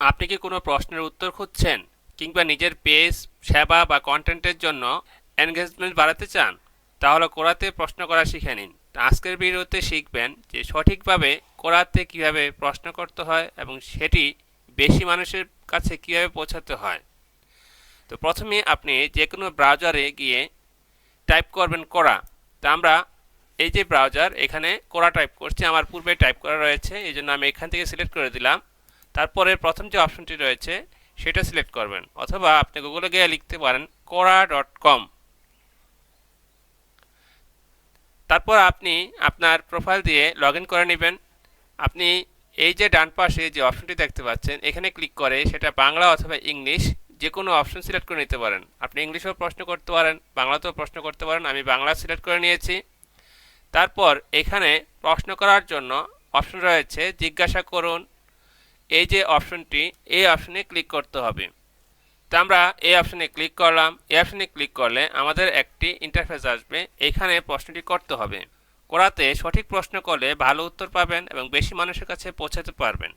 আপনি কি কোনো প্রশ্নের উত্তর খুঁজছেন কিংবা নিজের পেজ, সেবা বা কন্টেন্টের জন্য এনগেজমেন্ট বাড়াতে চান? তাহলে কোরাতে প্রশ্ন করা শিখে নিন। আজকের ভিডিওতে শিখবেন যে সঠিকভাবে কোরাতে কীভাবে প্রশ্ন করতে হয় এবং সেটি বেশি মানুষের কাছে কীভাবে পৌঁছাতে হয়। তো প্রথমে আপনি যে কোনো ব্রাউজারে গিয়ে টাইপ করবেন কোরা। তা আমরা এই যে ব্রাউজার, এখানে কোরা টাইপ করছি। আমার পূর্বে টাইপ করা রয়েছে, এই জন্য আমি এখান থেকে সিলেক্ট করে দিলাম। তারপরে প্রথম যে অপশনটি রয়েছে, সেটা সিলেক্ট করবেন। অথবা আপনি গুগলে গিয়ে লিখতে পারেন কোরা ডট কম তারপর আপনি আপনার প্রোফাইল দিয়ে লগ ইন করে নেবেন। আপনি এই যে ডান পাশে যে অপশনটি দেখতে পাচ্ছেন, এখানে ক্লিক করে সেটা বাংলা অথবা ইংলিশ যে কোনো অপশন সিলেক্ট করে নিতে পারেন। আপনি ইংলিশেও প্রশ্ন করতে পারেন, বাংলাতেও প্রশ্ন করতে পারেন, আমি বাংলা সিলেক্ট করে নিয়েছি। তারপর এখানে প্রশ্ন করার জন্য অপশন রয়েছে, জিজ্ঞাসা করুন এই যে অপশনটি, এই অপশনে ক্লিক করতে হবে। তো আমরা এই অপশনে ক্লিক করলাম। এই অপশনে ক্লিক করলে আমাদের একটি ইন্টারফেস আসবে। এখানে প্রশ্নটি করতে হবে। করাতে সঠিক প্রশ্ন করলে ভালো উত্তর পাবেন এবং বেশি মানুষের কাছে পৌঁছাতে পারবেন।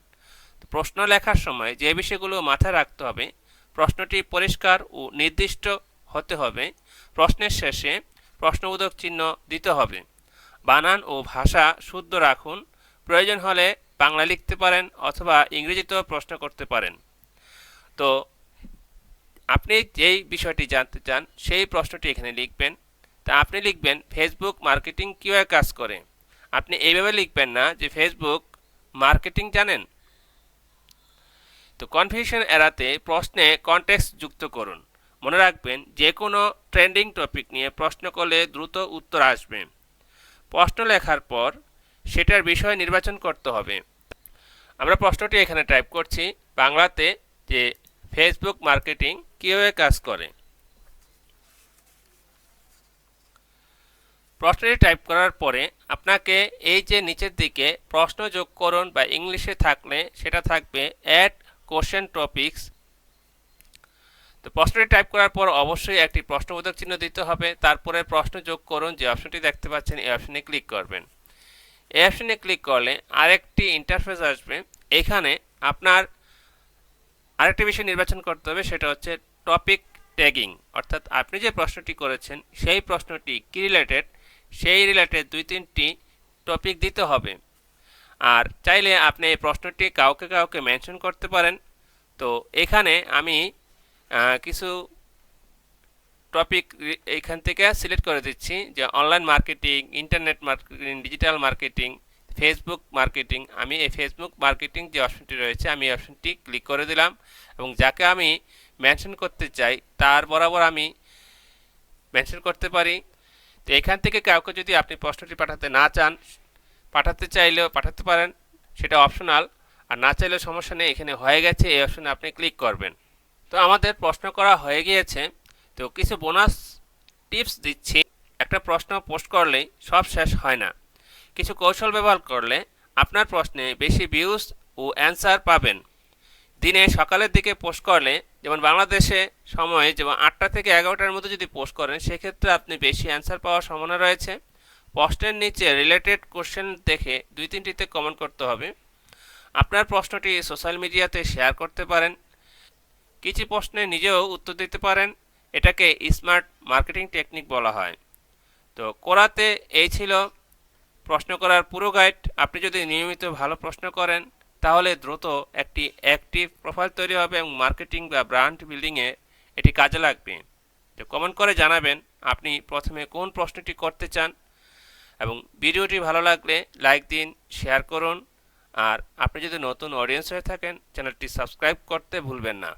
প্রশ্ন লেখার সময় যে বিষয়গুলো মাথায় রাখতে হবে, প্রশ্নটি পরিষ্কার ও নির্দিষ্ট হতে হবে। প্রশ্নের শেষে প্রশ্নবোধক চিহ্ন দিতে হবে। বানান ও ভাষা শুদ্ধ রাখুন। প্রয়োজন হলে বাংলা লিখতে পারেন অথবা ইংরেজিতেও প্রশ্ন করতে পারেন। তো আপনি যেই বিষয়টি জানতে চান, সেই প্রশ্নটি এখানে লিখবেন। তা আপনি লিখবেন, ফেসবুক মার্কেটিং কীভাবে কাজ করে? আপনি এইভাবে লিখবেন না যে, ফেসবুক মার্কেটিং জানেন? তো কনফিউশন এড়াতে প্রশ্নে কনটেক্সট যুক্ত করুন। মনে রাখবেন যে কোনো ট্রেন্ডিং টপিক নিয়ে প্রশ্ন করলে দ্রুত উত্তর আসবে। প্রশ্ন লেখার পর সেটার বিষয় নির্বাচন করতে হবে। আমরা প্রশ্নটি এখানে টাইপ করছি, বাংলাতে যে ফেসবুক মার্কেটিং কীভাবে কাজ করে। প্রশ্নটি টাইপ করার পরে আপনাকে এই যে নিচের দিকে প্রশ্ন যোগ করুন বা ইংলিশে থাকলে সেটা থাকবে অ্যাড কোশ্চেন টপিক্স তো প্রশ্নটি টাইপ করার পর অবশ্যই একটি প্রশ্নবোধক চিহ্ন দিতে হবে। তারপরে প্রশ্ন যোগ করুন যে অপশনটি দেখতে পাচ্ছেন, এই অপশনে ক্লিক করবেন। এই অপশনে ক্লিক করলে আরেকটি ইন্টারফেস আসবে। এখানে আপনার আরেকটি বিষয় নির্বাচন করতে হবে, সেটা হচ্ছে টপিক ট্যাগিং অর্থাৎ আপনি যে প্রশ্নটি করেছেন, সেই প্রশ্নটি কি রিলেটেড সেই রিলেটেড দুই তিনটি টপিক দিতে হবে। আর চাইলে আপনি এই প্রশ্নটি কাউকে কাউকে মেনশন করতে পারেন। তো এখানে আমি কিছু টপিক এইখান থেকে সিলেক্ট করে দিচ্ছি যে online marketing internet marketing digital marketing Facebook marketing আমি এই ফেসবুক মার্কেটিং যে অপশনটি রয়েছে, আমি এই অপশনটি ক্লিক করে দিলাম এবং যাকে আমি মেনশন করতে চাই, তার বরাবর আমি মেনশন করতে পারি। তো এখান থেকে কাউকে যদি আপনি প্রশ্নটি পাঠাতে না চান, পাঠাতে চাইলেও পাঠাতে পারেন, সেটা অপশনাল আর না চাইলেও সমস্যা নেই, এখানে হয়ে গেছে, এই অপশনে আপনি ক্লিক করবেন। তো আমাদের প্রশ্ন করা হয়ে গিয়েছে তো কিছু বোনাস টিপস দিচ্ছি। একটা প্রশ্ন পোস্ট করলেই সব শেষ হয় না। কিছু কৌশল ব্যবহার করলে আপনার প্রশ্নে বেশি ভিউজ ও অ্যান্সার পাবেন। দিনে সকালের দিকে পোস্ট করলে, যেমন বাংলাদেশে সময় যেমন আটটা থেকে এগারোটার মধ্যে যদি পোস্ট করেন, সেক্ষেত্রে আপনি বেশি অ্যান্সার পাওয়ার সম্ভাবনা রয়েছে। প্রশ্নের নিচে রিলেটেড কোশ্চেন দেখে দুই তিনটিতে কমেন্ট করতে হবে। আপনার প্রশ্নটি সোশ্যাল মিডিয়াতে শেয়ার করতে পারেন। কিছু প্রশ্নে নিজেও উত্তর দিতে পারেন। এটাকে স্মার্ট মার্কেটিং টেকনিক বলা হয়। তো কোরাতে এই ছিল প্রশ্ন করার পুরো গাইড। আপনি যদি নিয়মিত ভালো প্রশ্ন করেন, তাহলে দ্রুত একটি অ্যাক্টিভ প্রোফাইল তৈরি হবে এবং মার্কেটিং বা ব্র্যান্ড বিল্ডিংয়ে এটি কাজে লাগবে। তো কমেন্ট করে জানাবেন আপনি প্রথমে কোন প্রশ্নটি করতে চান এবং ভিডিওটি ভালো লাগলে লাইক দিন, শেয়ার করুন। আর আপনি যদি নতুন অডিয়েন্স হয়ে থাকেন, চ্যানেলটি সাবস্ক্রাইব করতে ভুলবেন না।